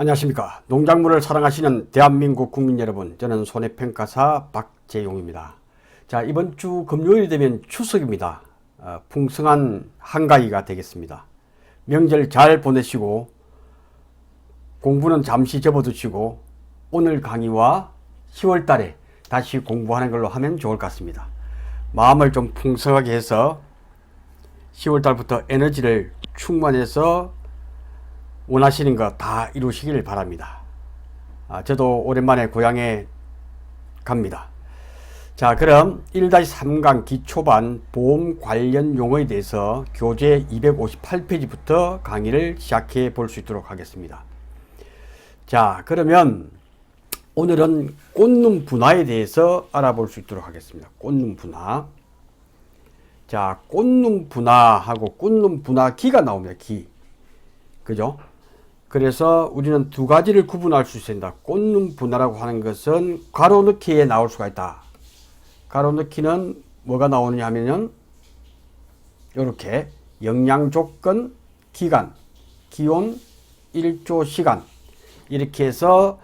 안녕하십니까. 농작물을 사랑하시는 대한민국 국민 여러분, 저는 손해평가사 박재용입니다. 자, 이번 주 금요일이 되면 추석입니다. 어, 풍성한 한가위가 되겠습니다. 명절 잘 보내시고, 공부는 잠시 접어두시고, 오늘 강의와 10월 달에 다시 공부하는 걸로 하면 좋을 것 같습니다. 마음을 좀 풍성하게 해서 10월 달부터 에너지를 충만해서 원하시는 거 다 이루시길 바랍니다. 아, 저도 오랜만에 고향에 갑니다. 자, 그럼 1-3강 기초반 보험 관련 용어에 대해서 교재 258페이지부터 강의를 시작해 볼 수 있도록 하겠습니다. 자, 그러면 오늘은 꽃눈 분화에 대해서 알아볼 수 있도록 하겠습니다. 꽃눈 분화. 자, 꽃눈 분화하고 꽃눈 분화기가 나옵니다. 기. 그죠? 그래서 우리는 두 가지를 구분할 수 있습니다. 꽃눈 분화라고 하는 것은 가로 넣기에 나올 수가 있다. 가로 넣기는 뭐가 나오느냐 하면은 이렇게 영양 조건, 기간, 기온, 일조 시간 이렇게 해서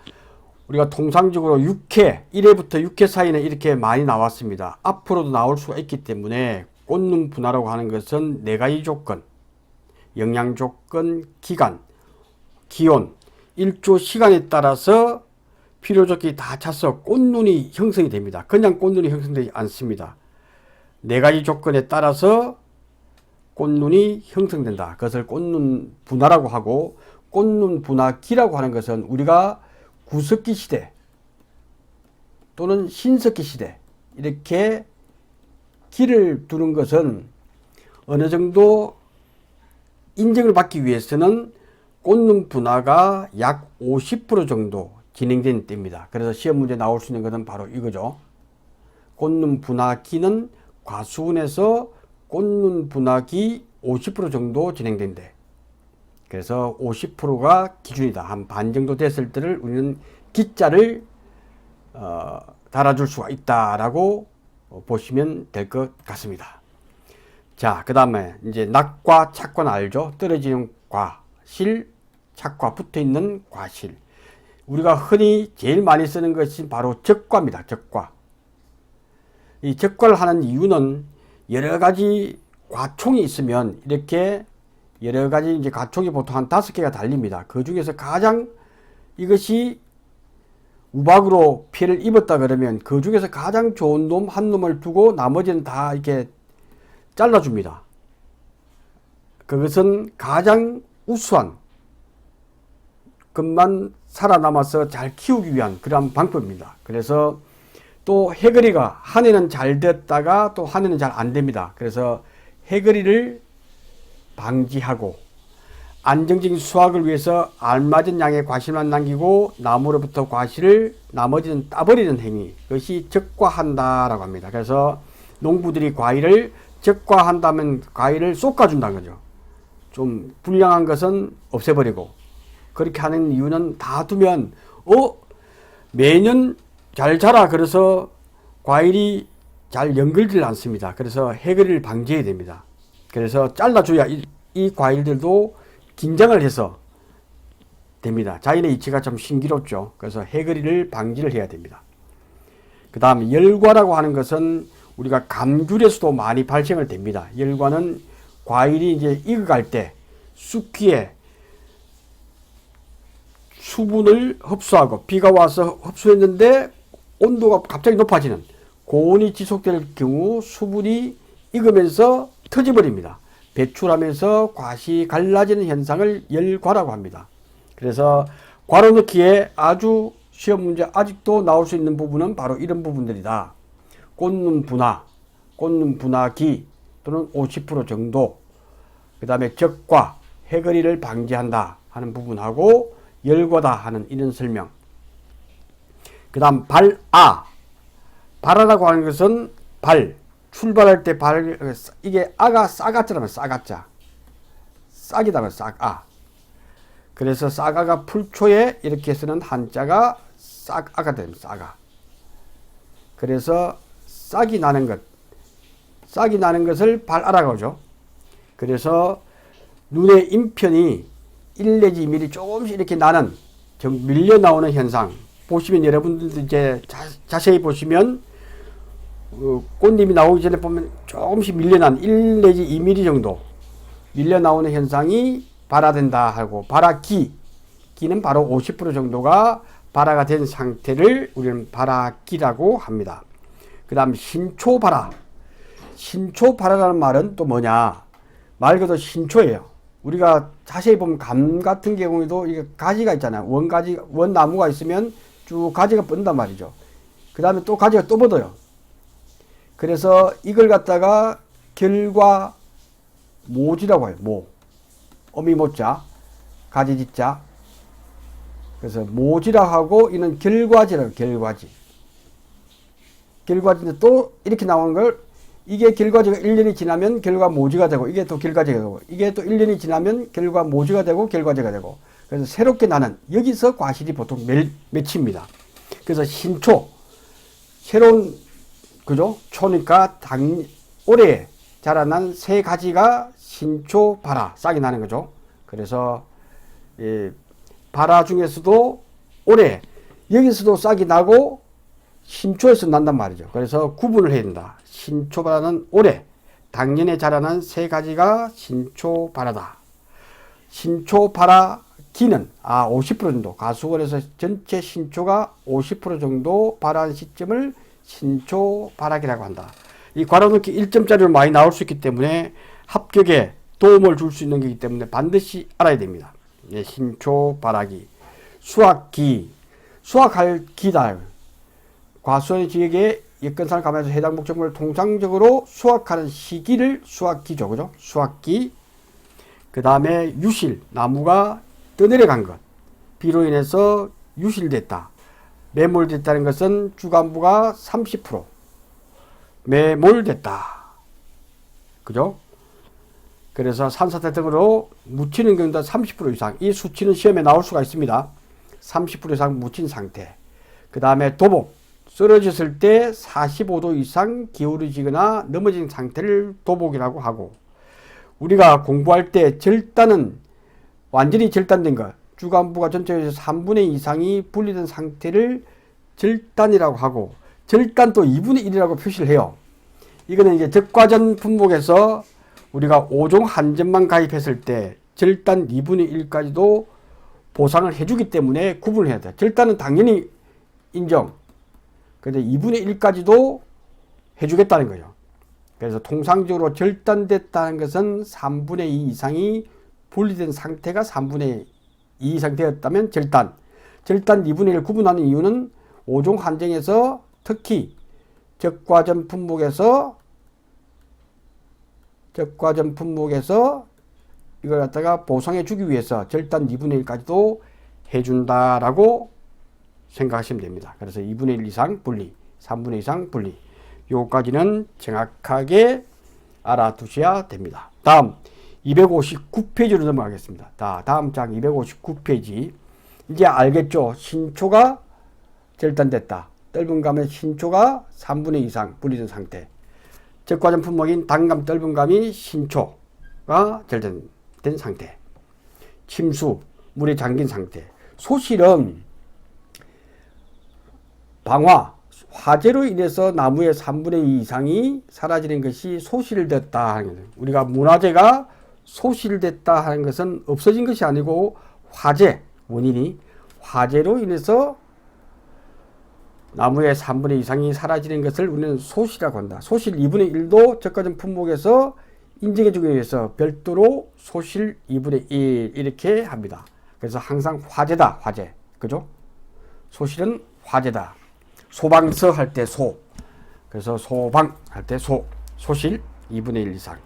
우리가 통상적으로 6회, 1회부터 6회 사이는 이렇게 많이 나왔습니다. 앞으로도 나올 수가 있기 때문에 꽃눈 분화라고 하는 것은 네 가지 조건, 영양 조건, 기간, 기온, 일조 시간에 따라서 필요조건이 다 차서 꽃눈이 형성이 됩니다. 그냥 꽃눈이 형성되지 않습니다. 네 가지 조건에 따라서 꽃눈이 형성된다. 그것을 꽃눈 분화라고 하고 꽃눈 분화기라고 하는 것은 우리가 구석기 시대 또는 신석기 시대 이렇게 기를 두는 것은 어느 정도 인정을 받기 위해서는 꽃눈 분화가 약 50% 정도 진행된 때입니다. 그래서 시험 문제 나올 수 있는 것은 바로 이거죠. 꽃눈 분화기는 과수원에서 꽃눈 분화기 50% 정도 진행된대. 그래서 50%가 기준이다. 한 반 정도 됐을 때를 우리는 기자를 어, 달아줄 수가 있다라고 보시면 될 것 같습니다. 자, 그 다음에 이제 낙과 착과는 알죠? 떨어지는 과, 실, 착과 붙어 있는 과실. 우리가 흔히 제일 많이 쓰는 것이 바로 적과입니다. 적과. 이 적과를 하는 이유는 여러 가지 과총이 있으면 이렇게 여러 가지 이제 가촉이 보통 한 다섯 개가 달립니다. 그 중에서 가장 이것이 우박으로 피해를 입었다 그러면 그 중에서 가장 좋은 놈 한 놈을 두고 나머지는 다 이렇게 잘라줍니다. 그것은 가장 우수한 것만 살아남아서 잘 키우기 위한 그러한 방법입니다. 그래서 또 해거리가 한 해는 잘 됐다가 또 한 해는 잘 안 됩니다. 그래서 해거리를 방지하고 안정적인 수확을 위해서 알맞은 양의 과실만 남기고 나무로부터 과실을 나머지는 따버리는 행위 그것이 적과한다라고 합니다. 그래서 농부들이 과일을 적과한다면 과일을 쏟아준다는 거죠. 좀 불량한 것은 없애버리고 그렇게 하는 이유는 다 두면 어 매년 잘 자라 그래서 과일이 잘 연결되지 않습니다. 그래서 해거리를 방지해야 됩니다. 그래서 잘라줘야 이, 이 과일들도 긴장을 해서 됩니다. 자연의 이치가 참 신기롭죠. 그래서 해거리를 방지를 해야 됩니다. 그 다음에 열과라고 하는 것은 우리가 감귤에서도 많이 발생을 됩니다. 열과는 과일이 이제 익어갈 때 쑥기에 수분을 흡수하고 비가 와서 흡수했는데 온도가 갑자기 높아지는 고온이 지속될 경우 수분이 익으면서 터져버립니다. 배출하면서 과시 갈라지는 현상을 열과라고 합니다. 그래서 괄호 넣기에 아주 시험 문제 아직도 나올 수 있는 부분은 바로 이런 부분들이다. 꽃눈 분화, 꽃눈 분화기 또는 50% 정도, 그 다음에 적과 해거리를 방지한다 하는 부분하고 열과다 하는 이런 설명. 그 다음 발아. 발아라고 하는 것은 발, 출발할 때 발, 이게 아가 싸가자라면 싸가자. 싹이다면 싹아. 그래서 싸가가 풀초에 이렇게 쓰는 한자가 싹아가 됩니다. 싹아. 그래서 싹이 나는 것, 싹이 나는 것을 발아라고 하죠. 그래서 눈의 인편이 1 내지 2mm 조금씩 이렇게 나는 좀 밀려 나오는 현상 보시면 여러분들도 이제 자, 세히 보시면 어, 꽃잎이 나오기 전에 보면 조금씩 밀려난 1 내지 2mm 정도 밀려 나오는 현상이 발화된다 하고 발화기 기는 바로 50% 정도가 발화가 된 상태를 우리는 발화기라고 합니다. 그 다음 신초 발화 신초 발화라는 말은 또 뭐냐 말 그대로 신초예요. 우리가 자세히 보면 감 같은 경우에도 이게 가지가 있잖아요. 원 가지 원 나무가 있으면 쭉 가지가 뻗는단 말이죠. 그 다음에 또 가지가 또 뻗어요. 그래서 이걸 갖다가 결과 모지라고 해요. 모. 어미 모자, 가지지자. 그래서 모지라 하고 이는 결과지라고 결과지. 결과지인데 또 이렇게 나오는 걸 이게 결과지가 1년이 지나면 결과 모지가 되고 이게 또 결과지가 되고 이게 또 1년이 지나면 결과 모지가 되고 결과지가 되고 그래서 새롭게 나는 여기서 과실이 보통 멸, 맺힙니다. 그래서 신초 새로운 그죠? 초니까 당 올해 자라난 새 가지가 신초 발화 싹이 나는 거죠. 그래서 예, 발화 중에서도 올해 여기서도 싹이 나고 신초에서 난단 말이죠. 그래서 구분을 해야 된다. 신초발화는 올해 당년에 자라난 새 가지가 신초발화다. 신초발화 기는 아 50% 정도 가수원에서 전체 신초가 50% 정도 발화한 시점을 신초 발화기라고 한다. 이 괄호넣기 1점짜리로 많이 나올 수 있기 때문에 합격에 도움을 줄 수 있는 거기 때문에 반드시 알아야 됩니다. 예, 신초 발화기 수학기 수학할 기다. 과수원의 지역에 예건상을 감안해서 해당 목적물을 통상적으로 수확하는 시기를 수확기죠. 그죠? 수확기. 그 다음에 유실, 나무가 떠내려간 것. 비로 인해서 유실됐다. 매몰됐다는 것은 주간부가 30% 매몰됐다. 그죠? 그래서 산사태 등으로 묻히는 경우도 30% 이상. 이 수치는 시험에 나올 수가 있습니다. 30% 이상 묻힌 상태. 그 다음에 도복. 쓰러졌을 때 45도 이상 기울어지거나 넘어진 상태를 도복이라고 하고 우리가 공부할 때 절단은 완전히 절단된 것 주간부가 전체에서 3분의 2 이상이 분리된 상태를 절단이라고 하고 절단도 2분의 1이라고 표시를 해요. 이거는 이제 적과전 분목에서 우리가 5종 한 점만 가입했을 때 절단 2분의 1까지도 보상을 해주기 때문에 구분을 해야 돼. 절단은 당연히 인정. 근데 2분의 1까지도 해주겠다는 거죠. 그래서 통상적으로 절단됐다는 것은 3분의 2 이상이 분리된 상태가 3분의 2 이상 되었다면 절단. 절단 2분의 1을 구분하는 이유는 5종 한정에서 특히 적과점 품목에서 적과점 품목에서 이걸 갖다가 보상해 주기 위해서 절단 2분의 1까지도 해준다라고 생각하시면 됩니다. 그래서 2분의 1 이상 분리, 3분의 2 이상 분리. 요까지는 정확하게 알아두셔야 됩니다. 다음 259페이지로 넘어가겠습니다. 다, 다음 장 259페이지. 이제 알겠죠? 신초가 절단됐다. 떫은 감의 신초가 3분의 2 이상 분리된 상태. 적과점 품목인 단감 떫은 감이 신초가 절단된 상태. 침수, 물에 잠긴 상태. 소실은 방화, 화재로 인해서 나무의 3분의 2 이상이 사라지는 것이 소실됐다 하는 거예요. 우리가 문화재가 소실됐다 하는 것은 없어진 것이 아니고 화재, 원인이 화재로 인해서 나무의 3분의 2 이상이 사라지는 것을 우리는 소실이라고 한다. 소실 2분의 1도 저가전 품목에서 인정해주기 위해서 별도로 소실 2분의 1 이렇게 합니다. 그래서 항상 화재다, 화재. 그죠? 소실은 화재다. 소방서 할 때 소. 그래서 소방 할 때 소. 소실 2분의 1 이상.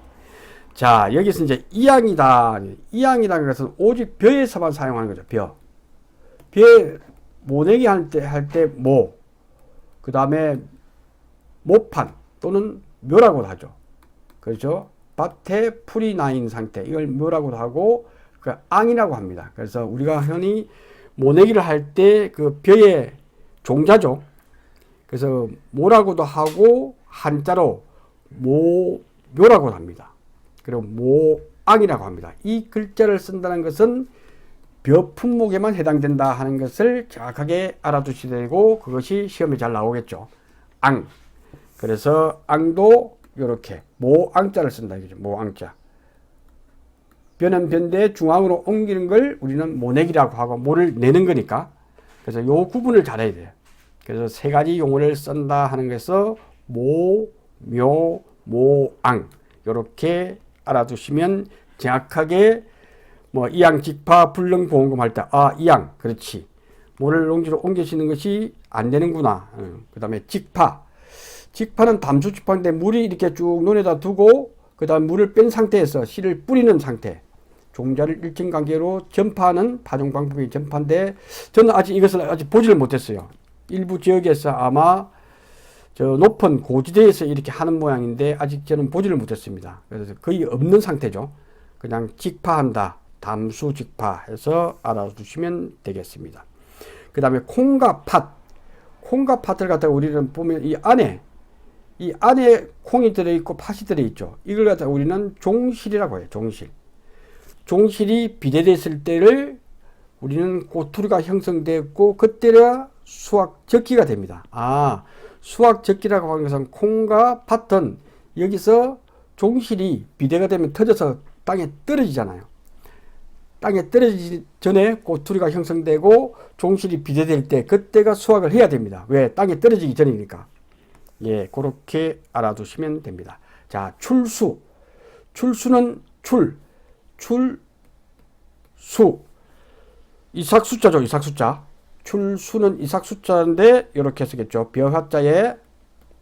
자, 여기서 이제 이양이다. 이양이라는 것은 오직 벼에서만 사용하는 거죠. 벼. 벼 모내기 할 때 할 때 모. 그 다음에 모판 또는 묘라고도 하죠. 그렇죠? 밭에 풀이 나 있는 상태. 이걸 묘라고도 하고 그 앙이라고 합니다. 그래서 우리가 흔히 모내기를 할 때 그 벼의 종자죠. 그래서 뭐라고도 하고 한자로 모묘라고 합니다. 그리고 모앙이라고 합니다. 이 글자를 쓴다는 것은 벼 품목에만 해당된다 하는 것을 정확하게 알아두셔야 되고 그것이 시험에 잘 나오겠죠. 앙. 그래서 앙도 이렇게 모앙자를 쓴다 이거죠. 모앙자. 변은 변대 중앙으로 옮기는 걸 우리는 모내기라고 하고 모를 내는 거니까 그래서 요 구분을 잘해야 돼요. 그래서 세 가지 용어를 쓴다 하는 것에서 모, 묘, 모앙 이렇게 알아두시면 정확하게 뭐 이양 직파 불능 보험금 할 때 아 이양 그렇지 모를 농지로 옮겨지는 것이 안 되는구나. 어, 그다음에 직파 직파는 담수 직파인데 물이 이렇게 쭉 논에다 두고 그 다음 물을 뺀 상태에서 씨를 뿌리는 상태. 종자를 일정 관계로 전파하는 파종 방법이 전파인데 저는 아직 이것을 아직 보지를 못했어요. 일부 지역에서 아마 저 높은 고지대에서 이렇게 하는 모양인데 아직 저는 보지를 못했습니다. 그래서 거의 없는 상태죠. 그냥 직파한다. 담수 직파해서 알아두시면 되겠습니다. 그 다음에 콩과 팥. 콩과 팥을 갖다가 우리는 보면 이 안에 이 안에 콩이 들어있고 팥이 들어있죠. 이걸 갖다가 우리는 종실이라고 해요. 종실. 종실이 비대됐을 때를 우리는 꼬투리가 형성되었고 그때가 수확 적기가 됩니다. 아, 수확 적기라고 하는 것은 콩과 팥은 여기서 종실이 비대가 되면 터져서 땅에 떨어지잖아요. 땅에 떨어지기 전에 꼬투리가 형성되고 종실이 비대될 때 그때가 수확을 해야 됩니다. 왜? 땅에 떨어지기 전이니까. 예, 그렇게 알아두시면 됩니다. 자, 출수. 출수는 출, 출, 수. 이삭 숫자죠, 이삭 숫자. 출수는 이삭 숫자인데, 이렇게 쓰겠죠. 벼하자에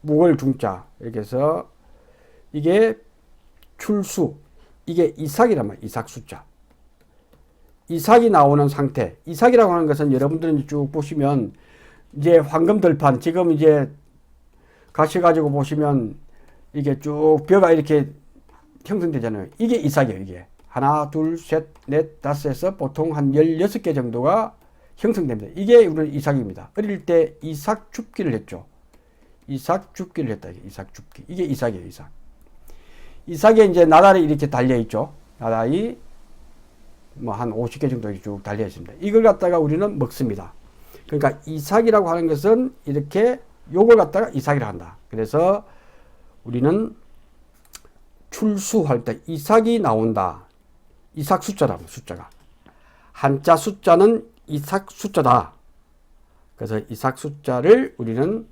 묵을 중자. 이렇게 해서, 이게 출수. 이게 이삭이란 말이에요, 이삭 숫자. 이삭이 나오는 상태. 이삭이라고 하는 것은 여러분들은 쭉 보시면, 이제 황금 들판, 지금 이제 가셔가지고 보시면, 이게 쭉 벼가 이렇게 형성되잖아요. 이게 이삭이에요, 이게. 하나, 둘, 셋, 넷, 다섯에서 보통 한 16개 정도가 형성됩니다. 이게 우리는 이삭입니다. 어릴 때 이삭 줍기를 했죠. 이삭 줍기를 했다. 이삭 줍기. 이게 이삭이에요, 이삭. 이삭에 이제 나달이 이렇게 달려있죠. 나달이 뭐 한 50개 정도 쭉 달려있습니다. 이걸 갖다가 우리는 먹습니다. 그러니까 이삭이라고 하는 것은 이렇게 요걸 갖다가 이삭이라 한다. 그래서 우리는 출수할 때 이삭이 나온다. 이삭 숫자라고 숫자가 한자 숫자는 이삭 숫자다. 그래서 이삭 숫자를 우리는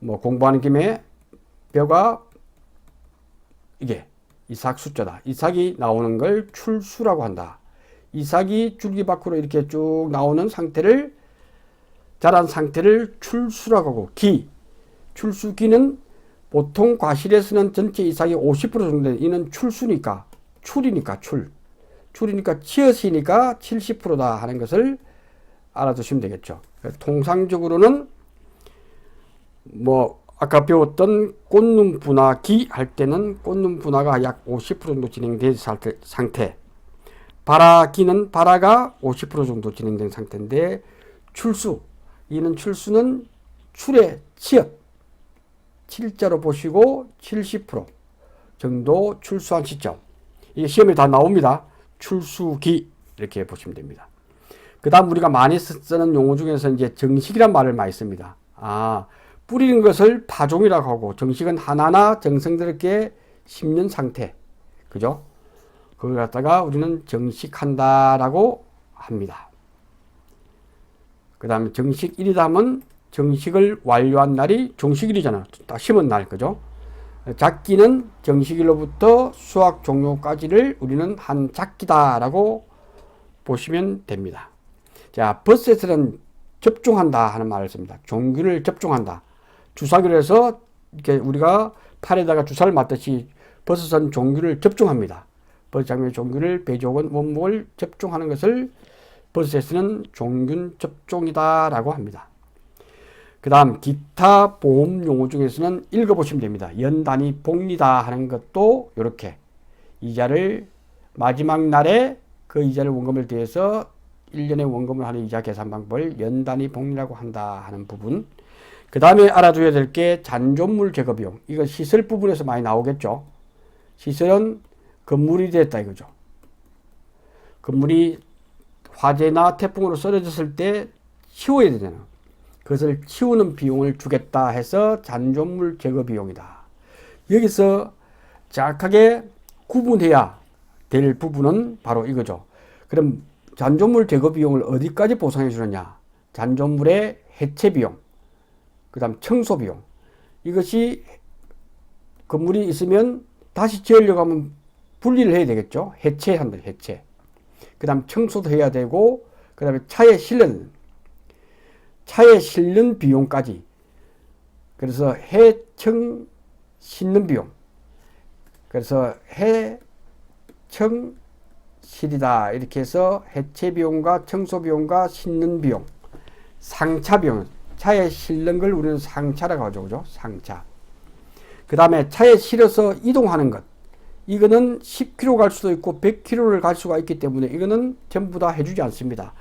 뭐 공부하는 김에 뼈가 이게 이삭 숫자다. 이삭이 나오는 걸 출수라고 한다. 이삭이 줄기 밖으로 이렇게 쭉 나오는 상태를 자란 상태를 출수라고 하고 기 출수기는 보통 과실에서는 전체 이삭이 50% 정도 이는 출수니까 출이니까 출 줄이니까 치엇이니까 70%다 하는 것을 알아두시면 되겠죠. 통상적으로는 뭐 아까 배웠던 꽃눈 분화기 할 때는 꽃눈 분화가 약 50% 정도 진행된 상태 발화기는 발화가 50% 정도 진행된 상태인데 출수 이는 출수는 출의 치엇 7자로 보시고 70% 정도 출수한 시점 이게 시험에 다 나옵니다. 출수기 이렇게 보시면 됩니다. 그 다음 우리가 많이 쓰는 용어 중에서 이제 정식이란 말을 많이 씁니다. 아, 뿌리는 것을 파종이라고 하고 정식은 하나하나 정성스럽게 심는 상태. 그죠? 그걸 갖다가 우리는 정식한다라고 합니다. 그 다음에 정식 1이다 하면 정식을 완료한 날이 종식일이잖아. 딱 심은 날, 그죠? 작기는 정식일로부터 수학 종료까지를 우리는 한 작기다라고 보시면 됩니다. 자, 버스에서는 접종한다 하는 말을 씁니다. 종균을 접종한다. 주사기로 해서 이렇게 우리가 팔에다가 주사를 맞듯이 버섯은 종균을 접종합니다. 버섯장면 종균을 배조원 원목을 접종하는 것을 버섯에서는 종균 접종이다라고 합니다. 그 다음 기타 보험 용어 중에서는 읽어보시면 됩니다. 연단위 복리다 하는 것도 이렇게 이자를 마지막 날에 그 이자를 원금을 대해서 1년에 원금을 하는 이자 계산 방법을 연단위 복리라고 한다 하는 부분 그 다음에 알아둬야 될 게 잔존물 제거 비용 이거 시설 부분에서 많이 나오겠죠. 시설은 건물이 됐다 이거죠. 건물이 화재나 태풍으로 쓰러졌을 때 치워야 되잖아. 그것을 치우는 비용을 주겠다 해서 잔존물 제거 비용이다. 여기서 정확하게 구분해야 될 부분은 바로 이거죠. 그럼 잔존물 제거 비용을 어디까지 보상해 주느냐? 잔존물의 해체 비용, 그 다음 청소 비용. 이것이 건물이 있으면 다시 지으려고 하면 분리를 해야 되겠죠. 해체한다, 해체. 그 다음 청소도 해야 되고, 그 다음에 차에 실는, 차에 실는 비용까지. 그래서 해청 싣는 비용. 그래서 해청 실이다. 이렇게 해서 해체 비용과 청소 비용과 싣는 비용. 상차 비용. 차에 실는 걸 우리는 상차라고 하죠. 그죠? 상차. 그 다음에 차에 실어서 이동하는 것. 이거는 10km 갈 수도 있고 100km를 갈 수가 있기 때문에 이거는 전부 다 해주지 않습니다.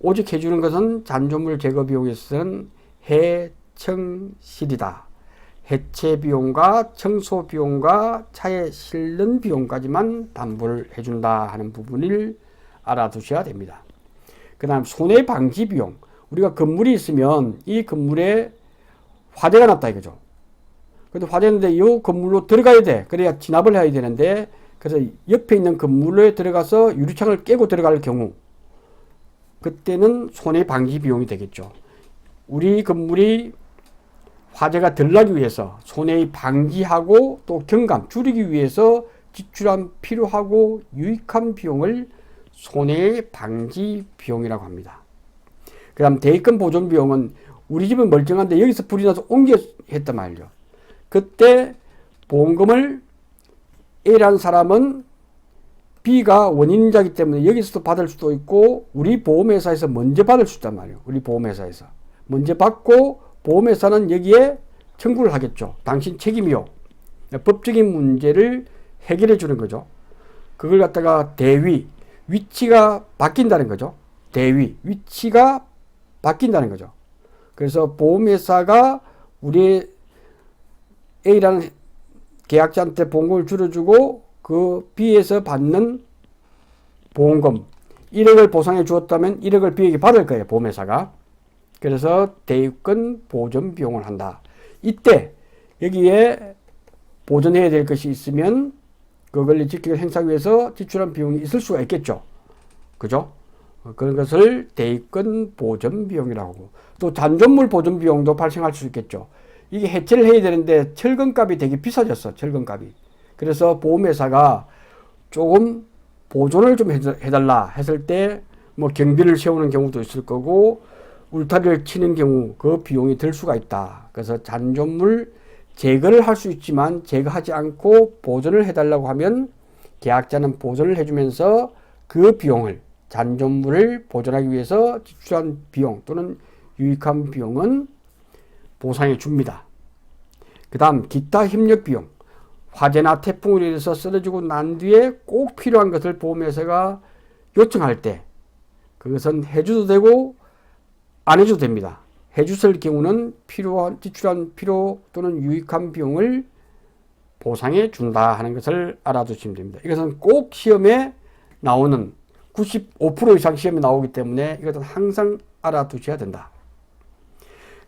오직 해주는 것은 잔존물 제거 비용에서는 해청실이다. 해체 비용과 청소 비용과 차에 실는 비용까지만 담보를 해준다 하는 부분을 알아두셔야 됩니다. 그 다음 손해 방지 비용. 우리가 건물이 있으면 이 건물에 화재가 났다 이거죠. 근데 화재인데 이 건물로 들어가야 돼. 그래야 진압을 해야 되는데 그래서 옆에 있는 건물에 들어가서 유리창을 깨고 들어갈 경우 그때는 손해 방지 비용이 되겠죠. 우리 건물이 화재가 덜 나기 위해서 손해 방지하고 또 경감 줄이기 위해서 지출한 필요하고 유익한 비용을 손해 방지 비용이라고 합니다. 그 다음 대입금 보존 비용은 우리 집은 멀쩡한데 여기서 불이 나서 옮겨 했단 말이죠. 그때 보험금을 A라는 사람은 B가 원인자이기 때문에 여기서도 받을 수도 있고 우리 보험회사에서 먼저 받을 수 있단 말이에요. 우리 보험회사에서. 먼저 받고 보험회사는 여기에 청구를 하겠죠. 당신 책임이요. 법적인 문제를 해결해 주는 거죠. 그걸 갖다가 대위, 위치가 바뀐다는 거죠. 대위, 위치가 바뀐다는 거죠. 그래서 보험회사가 우리 A라는 계약자한테 보험금을 줄여주고 그 B에서 받는 보험금 1억을 보상해 주었다면 1억을 B에게 받을 거예요. 보험회사가. 그래서 대입금 보존 비용을 한다. 이때 여기에 보존해야 될 것이 있으면 그 권리 지키를 행사하기 위해서 지출한 비용이 있을 수가 있겠죠. 그죠? 그런 것을 대입금 보존 비용이라고 또 잔존물 보존 비용도 발생할 수 있겠죠. 이게 해체를 해야 되는데 철근값이 되게 비싸졌어. 철근값이. 그래서 보험회사가 조금 보존을 좀 해달라 했을 때 뭐 경비를 세우는 경우도 있을 거고 울타리를 치는 경우 그 비용이 들 수가 있다. 그래서 잔존물 제거를 할 수 있지만 제거하지 않고 보존을 해달라고 하면 계약자는 보존을 해주면서 그 비용을 잔존물을 보존하기 위해서 지출한 비용 또는 유익한 비용은 보상해 줍니다. 그 다음 기타 협력 비용 화재나 태풍으로 인해서 쓰러지고 난 뒤에 꼭 필요한 것을 보험회사가 요청할 때 그것은 해줘도 되고 안 해줘도 됩니다. 해주실 경우는 필요한 지출한 필요 또는 유익한 비용을 보상해 준다 하는 것을 알아두시면 됩니다. 이것은 꼭 시험에 나오는 95% 이상 시험에 나오기 때문에 이것은 항상 알아두셔야 된다.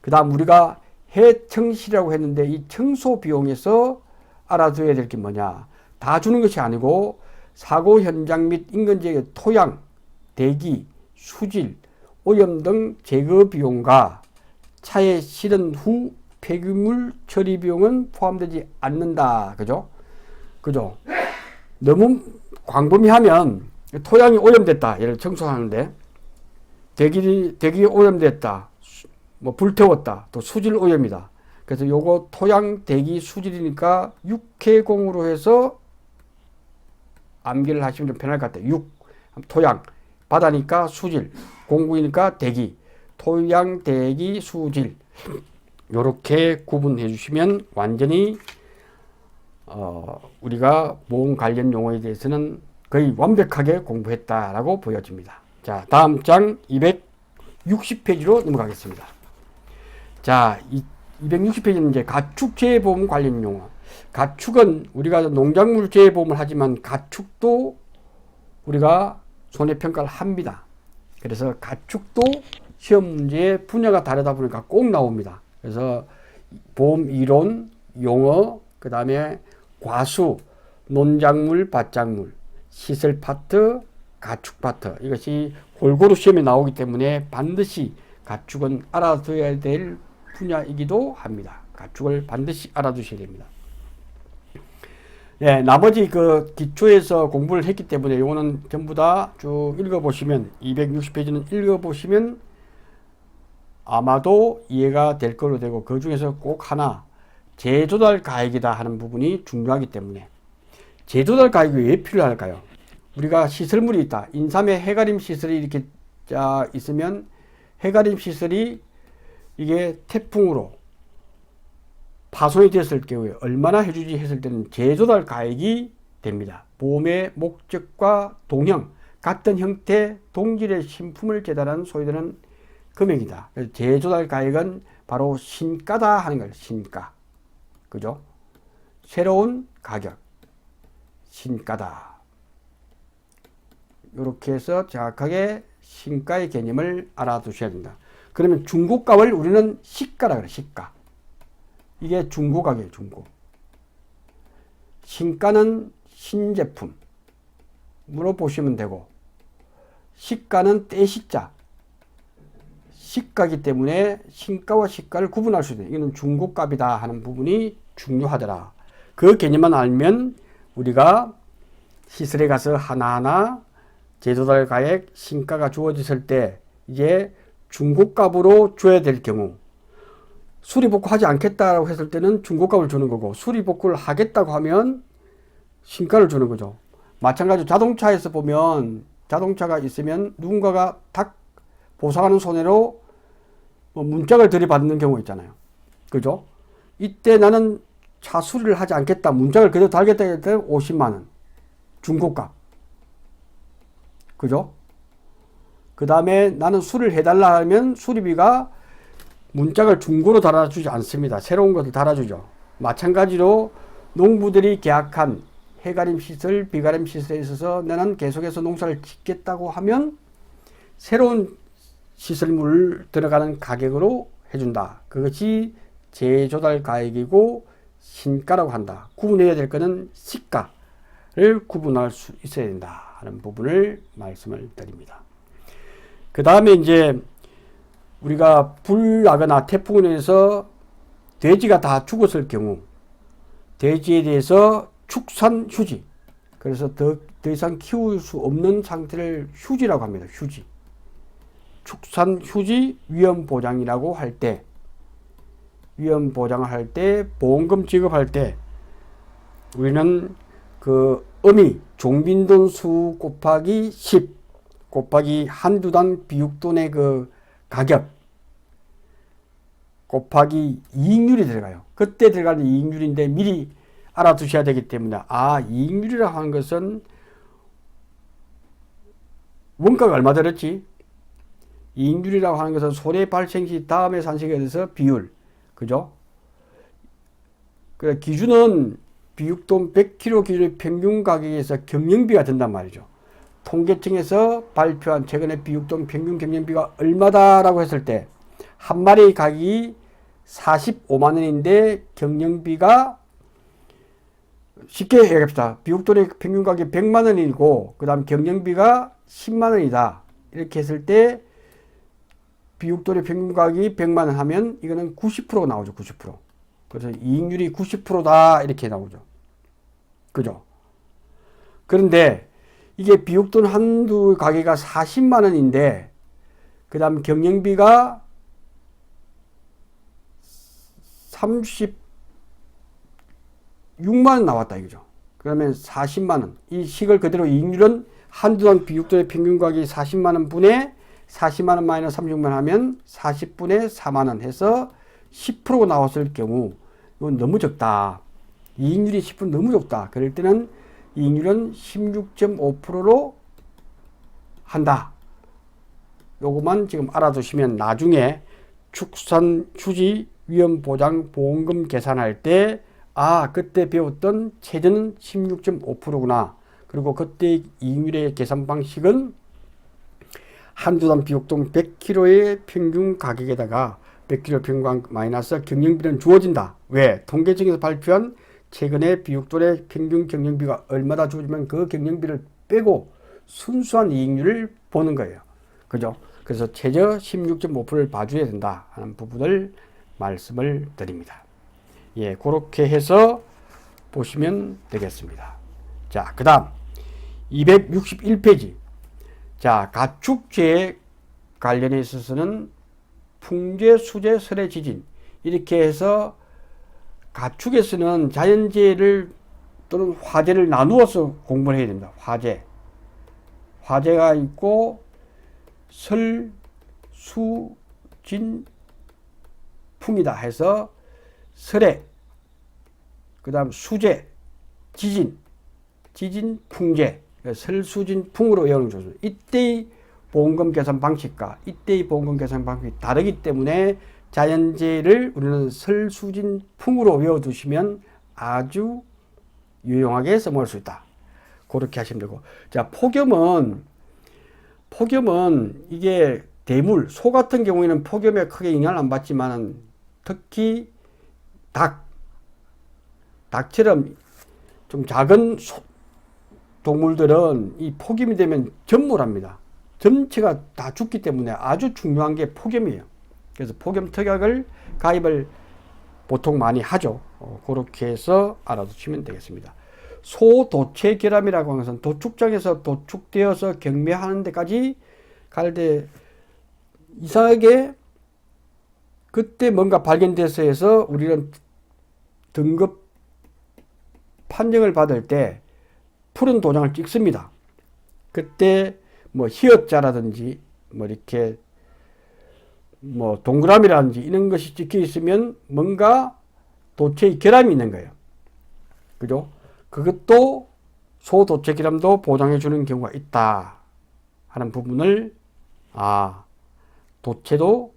그 다음 우리가 해청실이라고 했는데 이 청소 비용에서 알아둬야 될 게 뭐냐. 다 주는 것이 아니고 사고 현장 및 인근 지역의 토양, 대기, 수질, 오염 등 제거 비용과 차에 실은 후 폐기물 처리 비용은 포함되지 않는다. 그죠? 그죠? 너무 광범위하면 토양이 오염됐다. 예를 청소하는데 대기 대기 오염됐다. 뭐 불태웠다. 또 수질 오염이다. 그래서 요거 토양 대기 수질이니까 육해공으로 해서 암기를 하시면 좀 편할 것 같아요. 육 토양 바다니까 수질 공구이니까 대기 토양 대기 수질 요렇게 구분해 주시면 완전히 어, 우리가 보험 관련 용어에 대해서는 거의 완벽하게 공부했다라고 보여집니다. 자, 다음 장 260페이지로 넘어가겠습니다. 자, 260페이지는 이제 가축 재해보험 관련 용어. 가축은 우리가 농작물 재해보험을 하지만 가축도 우리가 손해평가를 합니다. 그래서 가축도 시험 문제에 분야가 다르다 보니까 꼭 나옵니다. 그래서 보험 이론, 용어, 그 다음에 과수, 논작물, 밭작물, 시설 파트, 가축 파트 이것이 골고루 시험에 나오기 때문에 반드시 가축은 알아둬야 될 분야이기도 합니다. 가축을 반드시 알아두셔야 됩니다. 예, 나머지 그 기초에서 공부를 했기 때문에 이거는 전부 다 쭉 읽어보시면 260페이지는 읽어보시면 아마도 이해가 될 걸로 되고 그 중에서 꼭 하나 재조달 가액이다 하는 부분이 중요하기 때문에 재조달 가액이 왜 필요할까요? 우리가 시설물이 있다. 인삼에 해가림 시설이 이렇게 자 있으면 해가림 시설이 이게 태풍으로 파손이 됐을 경우에 얼마나 해주지 했을 때는 재조달 가액이 됩니다. 보험의 목적과 동형, 같은 형태, 동질의 신품을 재단한 소유되는 금액이다. 그래서 재조달 가액은 바로 신가다 하는 거예요. 신가. 그죠? 새로운 가격. 신가다. 이렇게 해서 정확하게 신가의 개념을 알아두셔야 된다. 그러면 중고값을 우리는 시가라 그래, 시가. 이게 중고 가격이에요, 중고. 신가는 신제품. 물어보시면 되고, 시가는 떼시자. 시가기 때문에 신가와 시가를 구분할 수 있는 이거는 중고값이다 하는 부분이 중요하더라. 그 개념만 알면 우리가 시설에 가서 하나하나 제조달 가액 신가가 주어졌을 때 이제 중고값으로 줘야 될 경우 수리복구 하지 않겠다고 했을 때는 중고값을 주는 거고 수리복구를 하겠다고 하면 신가를 주는 거죠. 마찬가지로 자동차에서 보면 자동차가 있으면 누군가가 탁 보상하는 손해로 뭐 문짝을 들이받는 경우 있잖아요. 그죠? 이때 나는 차 수리를 하지 않겠다. 문짝을 그대로 달겠다 했을 때 50만 원. 중고값. 그죠? 그 다음에 나는 수리를 해달라 하면 수리비가 문짝을 중고로 달아주지 않습니다. 새로운 것을 달아주죠. 마찬가지로 농부들이 계약한 해가림 시설, 비가림 시설에 있어서 나는 계속해서 농사를 짓겠다고 하면 새로운 시설물 들어가는 가격으로 해준다. 그것이 재조달 가액이고 신가라고 한다. 구분해야 될 것은 시가를 구분할 수 있어야 된다. 하는 부분을 말씀을 드립니다. 그 다음에 이제 우리가 불 나거나 태풍으로 인해서 돼지가 다 죽었을 경우 돼지에 대해서 축산 휴지 그래서 더, 더 이상 키울 수 없는 상태를 휴지라고 합니다. 휴지. 축산 휴지 위험 보장이라고 할 때 위험 보장을 할 때 보험금 지급할 때 우리는 그 음이 종빈돈 수 곱하기 10 곱하기 한두 단 비육돈의 그 가격 곱하기 이익률이 들어가요. 그때 들어가는 이익률인데 미리 알아두셔야 되기 때문에 아 이익률이라고 하는 것은 원가가 얼마 들었지? 이익률이라고 하는 것은 손해 발생 시 다음에 산식에 대해서 비율 그죠? 그 기준은 비육돈 100kg 기준의 평균 가격에서 경영비가 된단 말이죠. 통계청에서 발표한 최근에 비육돈 평균 경영비가 얼마다라고 했을 때 한 마리 가격이 45만 원인데 경영비가 쉽게 얘기합시다. 비육돈의 평균 가격이 100만 원이고 그 다음 경영비가 10만 원이다. 이렇게 했을 때 비육돈의 평균 가격이 100만 원 하면 이거는 90%가 나오죠. 90%. 그래서 이익률이 90%다 이렇게 나오죠. 그죠? 그런데 이게 비육돈 한두 가게가 40만 원인데 그 다음 경영비가 36만 원 나왔다 이거죠. 그러면 40만 원. 이 식을 그대로 이익률은 한두 단 비육돈의 평균 가격이 40만 원 분에 40만 원 마이너스 36만 원 하면 40분의 4만 원 해서 10%가 나왔을 경우 이건 너무 적다. 이익률이 10% 너무 적다. 그럴 때는 이익률은 16.5%로 한다. 요것만 지금 알아두시면 나중에 축산 휴지 위험 보장 보험금 계산할 때 아, 그때 배웠던 최저는 16.5%구나. 그리고 그때 이익률의 계산 방식은 한두당 비옥동 100kg의 평균 가격에다가 100kg 평균 마이너스 경영비는 주어진다. 왜? 통계청에서 발표한 최근에 비옥동의 평균 경영비가 얼마나 주어지면 그 경영비를 빼고 순수한 이익률을 보는 거예요. 그죠? 그래서 최저 16.5%를 봐줘야 된다 하는 부분을 말씀을 드립니다. 예, 그렇게 해서 보시면 되겠습니다. 자, 그 다음 261페이지. 자, 가축죄 관련해 있어서는 풍재, 수재, 설해, 지진 이렇게 해서 가축에서는 자연재해를 또는 화재를 나누어서 공부를 해야 됩니다. 화재. 화재가 있고 설, 수, 진, 풍이다 해서 설해, 그 다음 수재, 지진, 지진, 풍재, 설수진, 풍으로 외우는 좋습니다. 이때의 보험금 계산 방식과 이때의 보험금 계산 방식이 다르기 때문에 자연재해를 우리는 설수진, 풍으로 외워두시면 아주 유용하게 써먹을 수 있다. 그렇게 하시면 되고. 자, 폭염은, 폭염은 이게 대물, 소 같은 경우에는 폭염에 크게 영향을 안 받지만 특히 닭, 닭처럼 좀 작은 소, 동물들은 이 폭염이 되면 전물합니다. 전체가 다 죽기 때문에 아주 중요한 게 폭염이에요. 그래서 폭염 특약을 가입을 보통 많이 하죠. 어, 그렇게 해서 알아두시면 되겠습니다. 소도체 결함이라고 하는 것은 도축장에서 도축되어서 경매하는 데까지 갈 때 이상하게 그때 뭔가 발견돼서 해서 우리는 등급 판정을 받을 때 푸른 도장을 찍습니다. 그때 뭐 히읗자라든지 뭐 이렇게 뭐 동그라미라든지 이런 것이 찍혀 있으면 뭔가 도체의 결함이 있는 거예요. 그죠? 그것도 소도체 결함도 보장해 주는 경우가 있다 하는 부분을 아 도체도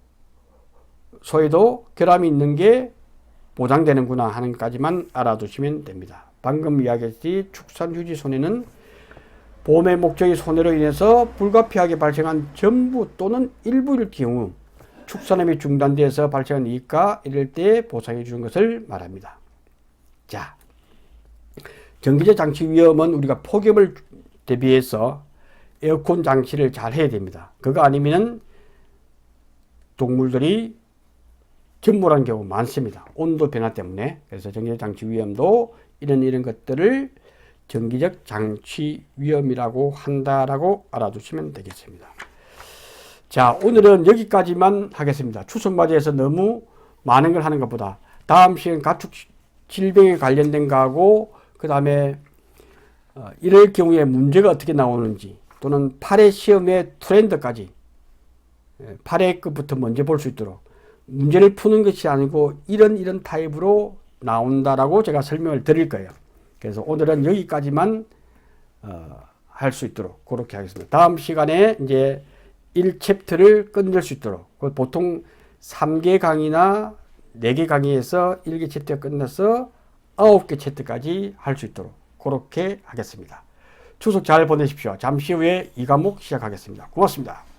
소에도 결함이 있는 게 보장되는구나 하는 까지만 알아두시면 됩니다. 방금 이야기했듯이 축산 휴지 손해는 보험의 목적의 손해로 인해서 불가피하게 발생한 전부 또는 일부일 경우 축산업이 중단돼서 발생한 이익과 이럴 때 보상해 주는 것을 말합니다. 자, 전기제 장치 위험은 우리가 폭염을 대비해서 에어컨 장치를 잘 해야 됩니다. 그거 아니면은 동물들이 전물한 경우 많습니다. 온도 변화 때문에. 그래서 전기적 장치 위험도 이런 이런 것들을 전기적 장치 위험이라고 한다라고 알아두시면 되겠습니다. 자, 오늘은 여기까지만 하겠습니다. 추석 맞이에서 너무 많은 걸 하는 것보다 다음 시간 가축 질병에 관련된 거하고 그 다음에 어, 이럴 경우에 문제가 어떻게 나오는지 또는 8회 시험의 트렌드까지 8회급부터 먼저 볼 수 있도록 문제를 푸는 것이 아니고 이런 이런 타입으로 나온다라고 제가 설명을 드릴 거예요. 그래서 오늘은 여기까지만 어, 할 수 있도록 그렇게 하겠습니다. 다음 시간에 이제 1챕터를 끝낼 수 있도록 보통 3개 강의나 4개 강의에서 1개 챕터 끝내서 9개 챕터까지 할 수 있도록 그렇게 하겠습니다. 추석 잘 보내십시오. 잠시 후에 이 과목 시작하겠습니다. 고맙습니다.